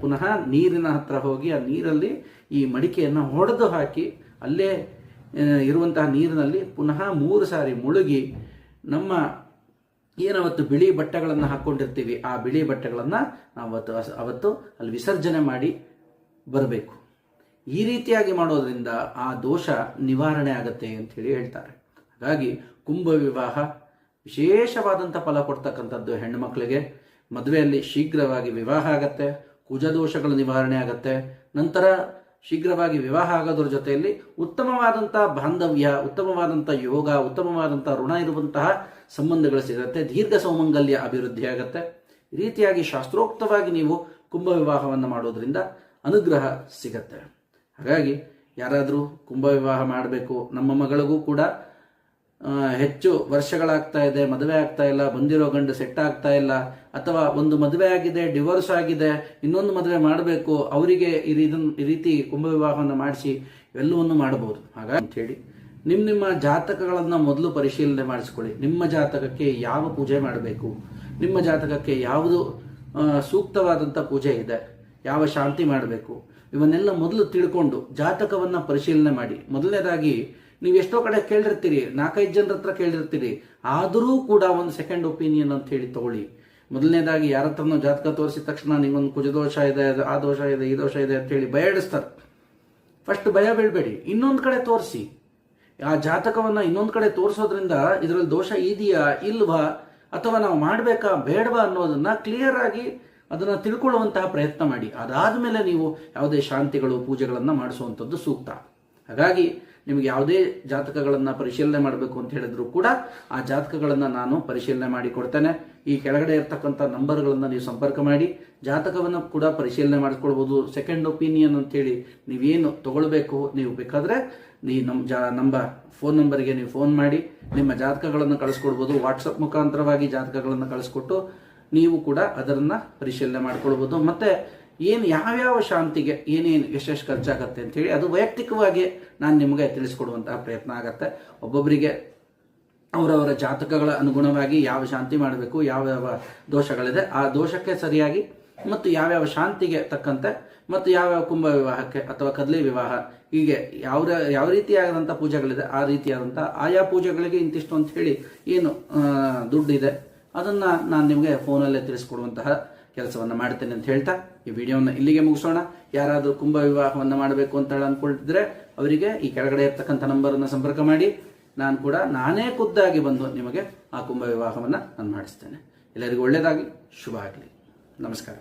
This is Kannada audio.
ಪುನಃ ನೀರಿನ ಹತ್ರ ಹೋಗಿ ಆ ನೀರಲ್ಲಿ ಈ ಮಡಿಕೆಯನ್ನು ಹೊಡೆದು ಹಾಕಿ ಅಲ್ಲೇ ಇರುವಂತಹ ನೀರಿನಲ್ಲಿ ಪುನಃ ಮೂರು ಸಾರಿ ಮುಳುಗಿ ನಮ್ಮ ಏನವತ್ತು ಬಿಳಿ ಬಟ್ಟೆಗಳನ್ನು ಹಾಕ್ಕೊಂಡಿರ್ತೀವಿ ಆ ಬಿಳಿ ಬಟ್ಟೆಗಳನ್ನು ಅವತ್ತು ಅವತ್ತು ಅಲ್ಲಿ ವಿಸರ್ಜನೆ ಮಾಡಿ ಬರಬೇಕು. ಈ ರೀತಿಯಾಗಿ ಮಾಡೋದ್ರಿಂದ ಆ ದೋಷ ನಿವಾರಣೆ ಆಗುತ್ತೆ ಅಂತ ಹೇಳಿ ಹೇಳ್ತಾರೆ. ಹಾಗಾಗಿ ಕುಂಭ ವಿವಾಹ ವಿಶೇಷವಾದಂಥ ಫಲ ಕೊಡ್ತಕ್ಕಂಥದ್ದು ಹೆಣ್ಣು ಮಕ್ಕಳಿಗೆ. ಮದುವೆಯಲ್ಲಿ ಶೀಘ್ರವಾಗಿ ವಿವಾಹ ಆಗತ್ತೆ. ಕುಜದೋಷಗಳ ನಿವಾರಣೆ ಆಗತ್ತೆ. ನಂತರ ಶೀಘ್ರವಾಗಿ ವಿವಾಹ ಆಗೋದ್ರ ಜೊತೆಯಲ್ಲಿ ಉತ್ತಮವಾದಂಥ ಬಾಂಧವ್ಯ ಉತ್ತಮವಾದಂಥ ಯೋಗ ಉತ್ತಮವಾದಂಥ ಋಣ ಇರುವಂತಹ ಸಂಬಂಧಗಳು ಸಿಗುತ್ತೆ ದೀರ್ಘ ಸೌಮಂಗಲ್ಯ ಅಭಿವೃದ್ಧಿ ಆಗತ್ತೆ. ರೀತಿಯಾಗಿ ಶಾಸ್ತ್ರೋಕ್ತವಾಗಿ ನೀವು ಕುಂಭ ವಿವಾಹವನ್ನು ಮಾಡೋದ್ರಿಂದ ಅನುಗ್ರಹ ಸಿಗತ್ತೆ. ಹಾಗಾಗಿ ಯಾರಾದರೂ ಕುಂಭ ವಿವಾಹ ಮಾಡಬೇಕು, ನಮ್ಮ ಮಗಳಿಗೂ ಕೂಡ ಹೆಚ್ಚು ವರ್ಷಗಳಾಗ್ತಾ ಇದೆ, ಮದುವೆ ಆಗ್ತಾ ಇಲ್ಲ, ಬಂದಿರೋ ಗಂಡು ಸೆಟ್ ಆಗ್ತಾ ಇಲ್ಲ, ಅಥವಾ ಒಂದು ಮದುವೆ ಆಗಿದೆ ಡಿವೋರ್ಸ್ ಆಗಿದೆ, ಇನ್ನೊಂದು ಮದುವೆ ಮಾಡಬೇಕು, ಅವರಿಗೆ ಈ ರೀತಿ- ಕುಂಭ ವಿವಾಹವನ್ನು ಮಾಡಿಸಿ ಎಲ್ಲವನ್ನು ಮಾಡಬಹುದು ಅಂತ ಹೇಳಿ ನಿಮ್ಮ ನಿಮ್ಮ ಜಾತಕಗಳನ್ನು ಮೊದಲು ಪರಿಶೀಲನೆ ಮಾಡಿಸ್ಕೊಳ್ಳಿ. ನಿಮ್ಮ ಜಾತಕಕ್ಕೆ ಯಾವ ಪೂಜೆ ಮಾಡಬೇಕು? ನಿಮ್ಮ ಜಾತಕಕ್ಕೆ ಯಾವುದು ಸೂಕ್ತವಾದಂಥ ಪೂಜೆ ಇದೆ? ಯಾವ ಶಾಂತಿ ಮಾಡಬೇಕು? ಇವನ್ನೆಲ್ಲ ಮೊದಲು ತಿಳ್ಕೊಂಡು ಜಾತಕವನ್ನ ಪರಿಶೀಲನೆ ಮಾಡಿ. ಮೊದಲನೇದಾಗಿ ನೀವು ಎಷ್ಟೋ ಕಡೆ ಕೇಳಿರ್ತೀರಿ, ನಾಲ್ಕೈದು ಜನರ ಹತ್ರ ಕೇಳಿರ್ತೀರಿ, ಆದರೂ ಕೂಡ ಒಂದು ಸೆಕೆಂಡ್ ಒಪಿನಿಯನ್ ಅಂತ ಹೇಳಿ ತಗೊಳ್ಳಿ. ಮೊದಲನೇದಾಗಿ ಯಾರ ಹತ್ರನೂ ಜಾತಕ ತೋರಿಸಿದ ತಕ್ಷಣ ನಿಂಗೊಂದು ಕುಜದೋಷ ಇದೆ ಆ ದೋಷ ಇದೆ, ಈ ದೋಷ ಇದೆ ಅಂತ ಹೇಳಿ ಭಯ ಇಡಿಸ್ತಾರೆ ಫಸ್ಟ್ ಭಯ ಬೀಳ್ಬೇಡಿ. ಇನ್ನೊಂದು ಕಡೆ ತೋರಿಸಿ. ಆ ಜಾತಕವನ್ನ ಇನ್ನೊಂದು ಕಡೆ ತೋರಿಸೋದ್ರಿಂದ ಇದರಲ್ಲಿ ದೋಷ ಇದೆಯಾ, ಇಲ್ವಾ, ಅಥವಾ ನಾವು ಮಾಡಬೇಕಾ, ಬೇಡವಾ ಅನ್ನೋದನ್ನ ಕ್ಲಿಯರ್ ಆಗಿ ಅದನ್ನ ತಿಳ್ಕೊಳ್ಳುವಂತಹ ಪ್ರಯತ್ನ ಮಾಡಿ. ಅದಾದ್ಮೇಲೆ ನೀವು ಯಾವುದೇ ಶಾಂತಿಗಳು, ಪೂಜೆಗಳನ್ನ ಮಾಡಿಸುವಂಥದ್ದು ಸೂಕ್ತ. ಹಾಗಾಗಿ ನಿಮಗೆ ಯಾವುದೇ ಜಾತಕಗಳನ್ನ ಪರಿಶೀಲನೆ ಮಾಡಬೇಕು ಅಂತ ಹೇಳಿದ್ರು ಕೂಡ ಆ ಜಾತಕಗಳನ್ನ ನಾನು ಪರಿಶೀಲನೆ ಮಾಡಿ ಕೊಡ್ತೇನೆ. ಈ ಕೆಳಗಡೆ ಇರ್ತಕ್ಕಂಥ ನಂಬರ್ಗಳನ್ನ ನೀವು ಸಂಪರ್ಕ ಮಾಡಿ. ಜಾತಕವನ್ನು ಕೂಡ ಪರಿಶೀಲನೆ ಮಾಡಿಕೊಳ್ಬೋದು ಸೆಕೆಂಡ್ ಒಪಿನಿಯನ್ ಅಂತೇಳಿ ನೀವೇನು ತಗೊಳ್ಬೇಕು ನೀವು ಬೇಕಾದ್ರೆ ನೀ ನಮ್ಮ ಜಾ, ನಂಬ ಫೋನ್ ನಂಬರ್ಗೆ ನೀವು ಫೋನ್ ಮಾಡಿ. ನಿಮ್ಮ ಜಾತಕಗಳನ್ನು ಕಳಿಸ್ಕೊಡ್ಬೋದು. ವಾಟ್ಸಪ್ ಮುಖಾಂತರವಾಗಿ ಜಾತಕಗಳನ್ನು ಕಳಿಸ್ಕೊಟ್ಟು ನೀವು ಕೂಡ ಅದರನ್ನ ಪರಿಶೀಲನೆ ಮಾಡ್ಕೊಳ್ಬೋದು. ಮತ್ತೆ ಏನು ಯಾವ್ಯಾವ ಶಾಂತಿಗೆ ಏನೇನು ಎಷ್ಟೆಷ್ಟು ಖರ್ಚಾಗತ್ತೆ ಹೇಳಿ ಅದು ವೈಯಕ್ತಿಕವಾಗಿ ನಾನು ನಿಮಗೆ ತಿಳಿಸ್ಕೊಡುವಂತಹ ಪ್ರಯತ್ನ ಆಗತ್ತೆ. ಒಬ್ಬೊಬ್ಬರಿಗೆ ಅವರವರ ಜಾತಕಗಳ ಅನುಗುಣವಾಗಿ ಯಾವ ಶಾಂತಿ ಮಾಡಬೇಕು ಯಾವ ಯಾವ ದೋಷಗಳಿದೆ, ಆ ದೋಷಕ್ಕೆ ಸರಿಯಾಗಿ ಮತ್ತು ಯಾವ್ಯಾವ ಶಾಂತಿಗೆ ತಕ್ಕಂತೆ ಮತ್ತು ಯಾವ್ಯಾವ ಕುಂಭ ವಿವಾಹಕ್ಕೆ ಅಥವಾ ಕದಲಿ ವಿವಾಹ, ಹೀಗೆ ಯಾವ ಯಾವ ರೀತಿಯಾದಂಥ ಪೂಜೆಗಳಿದೆ, ಆ ರೀತಿಯಾದಂಥ ಆಯಾ ಪೂಜೆಗಳಿಗೆ ಇಂತಿಷ್ಟು ಅಂತ ಹೇಳಿ ಏನು ದುಡ್ಡಿದೆ. ಅದನ್ನ ನಾನು ನಿಮಗೆ ಫೋನಲ್ಲೇ ತಿಳಿಸ್ಕೊಡುವಂತಹ ಕೆಲಸವನ್ನ ಮಾಡ್ತೇನೆ ಅಂತ ಹೇಳ್ತಾ ಈ ವಿಡಿಯೋವನ್ನು ಇಲ್ಲಿಗೆ ಮುಗಿಸೋಣ. ಯಾರಾದರೂ ಕುಂಭ ವಿವಾಹವನ್ನು ಮಾಡಬೇಕು ಅಂತ ಅನ್ಕೊಳ್ತಿದ್ರೆ ಅವರಿಗೆ ಈ ಕೆಳಗಡೆ ಇರ್ತಕ್ಕಂಥ ನಂಬರನ್ನು ಸಂಪರ್ಕ ಮಾಡಿ. ನಾನು ಕೂಡ ನಾನೇ ಖುದ್ದಾಗಿ ಬಂದು ನಿಮಗೆ ಆ ಕುಂಭ ವಿವಾಹವನ್ನು ನಾನು ಮಾಡಿಸ್ತೇನೆ. ಎಲ್ಲರಿಗೂ ಒಳ್ಳೆಯದಾಗಿ ಶುಭ ಆಗಲಿ. ನಮಸ್ಕಾರ.